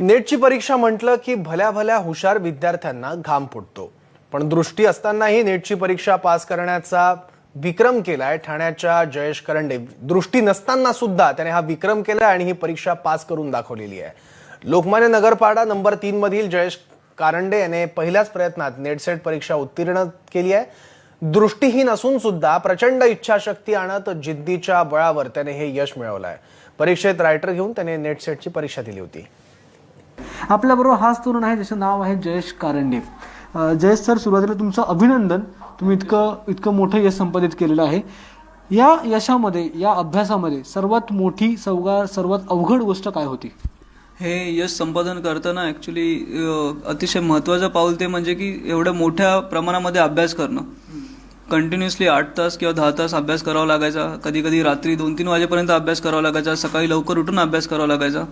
नेटची परीक्षा म्हटलं की भल्या भल्या हुशार विद्यार्थ्यांना घाम फुटतो. पण दृष्टी असतानाही नेटची परीक्षा पास करण्याचा विक्रम केलाय. ठाण्याच्या जयेश करंडे दृष्टी नसताना सुद्धा त्याने हा विक्रम केलाय आणि ही परीक्षा पास करून दाखवलेली आहे. लोकमान्य नगरपाडा नंबर तीन मधील जयेश कारंडे याने पहिल्याच प्रयत्नात नेटसेट परीक्षा उत्तीर्ण केली आहे. दृष्टीहीन असून सुद्धा प्रचंड इच्छाशक्ती आणत जिद्दीच्या बळावर त्याने हे यश मिळवलं आहे परीक्षेत रायटर घेऊन त्याने नेटसेटची परीक्षा दिली होती. आपल्याबरोबर हाच तरुण आहे ज्याचं नाव आहे जयेश कारंडे. जयेश सर सुरुवातीला तुमचं अभिनंदन. तुम्ही इतकं इतकं मोठं यश संपादित केलेलं आहे. या यशामध्ये या अभ्यासामध्ये सर्वात मोठी सवगा सर्वात अवघड गोष्ट काय होती? हे यश संपादन करताना ॲक्च्युली अतिशय महत्त्वाचं पाऊल ते म्हणजे की एवढ्या मोठ्या प्रमाणामध्ये अभ्यास करणं. कंटिन्युअसली आठ तास किंवा दहा तास अभ्यास करावा लागायचा. कधी कधी रात्री दोन तीन वाजेपर्यंत अभ्यास करावा लागायचा. सकाळी लवकर उठून अभ्यास करावा लागायचा.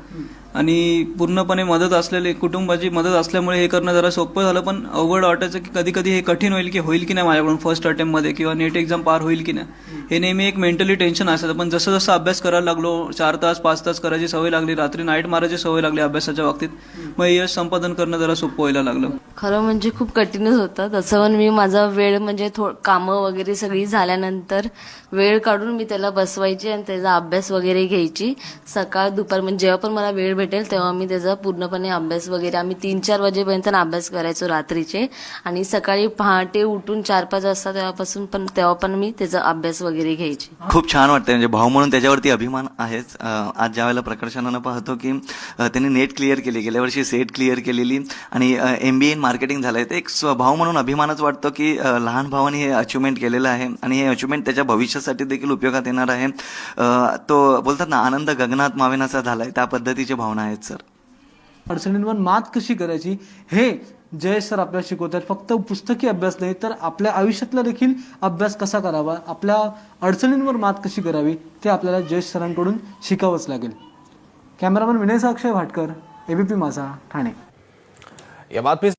आणि पूर्णपणे मदत असलेली कुटुंबाची मदत असल्यामुळे हे करणं जरा सोपं झालं पण अवघड वाटायचं की कधी कधी हे कठीण होईल की होईल की नाही माझ्याकडून फर्स्ट अटेम्प्टमध्ये किंवा नेट एक्झाम पार होईल की नाही. हे नेहमी एक मेंटली टेन्शन असायचं पण जसं जसं अभ्यास करायला लागलो चार तास पाच तास करायची सवय लागली रात्री नाईट मारायची सवय लागली अभ्यासाच्या बाबतीत मग यश संपादन करणं जरा सोपं व्हायला लागलं. खरं म्हणजे खूप कठीणच होतं. तसं पण मी माझा वेळ म्हणजे थोडं कामं वगैरे सगळी झाल्यानंतर वेळ काढून मी त्याला बसवायची आणि त्याचा अभ्यास वगैरे घ्यायची. सकाळ दुपार म्हणजे जेव्हा पण मला वेळ भेटेल तेव्हा मी त्याचा पूर्णपणे अभ्यास वगैरे आम्ही तीन चार वाजेपर्यंत अभ्यास करायचो रात्रीचे. आणि सकाळी पहाटे उठून चार पाच वाजता तेव्हापासून पण तेव्हा पण मी त्याचा अभ्यास वगैरे घ्यायची. खूप छान वाटतं म्हणजे भाऊ म्हणून त्याच्यावरती अभिमान आहेच. आज ज्या वेळेला प्रकर्षणानं पाहतो की त्यांनी नेट क्लिअर केली. गेल्या वर्षी सेट क्लिअर केलेली. आणि M B A in marketing झालंय. ते एक भाऊ म्हणून अभिमानच वाटतो की लहान भावाने हे अचिव्हमेंट केलेलं आहे आणि हे अचिव्हमेंट त्याच्या भविष्यासाठी देखील उपयोगात येणार आहे. तो बोलतात ना आनंद गगनात मावेनासा झालाय त्या पद्धतीची भावना आहेत सर. अडचणींवर मात कशी करायची? हे जयेश सर आपल्याला शिकवतात फक्त पुस्तकी अभ्यास नाही तर आपल्या आयुष्यातला देखील अभ्यास कसा करावा? आपल्या अडचणींवर मात कशी करावी? ते आपल्याला जयेश सरांकडून शिकावंच लागेल. Cameraman Vinay Sakshay Bhatkar ABP Majha Thane. या बातमी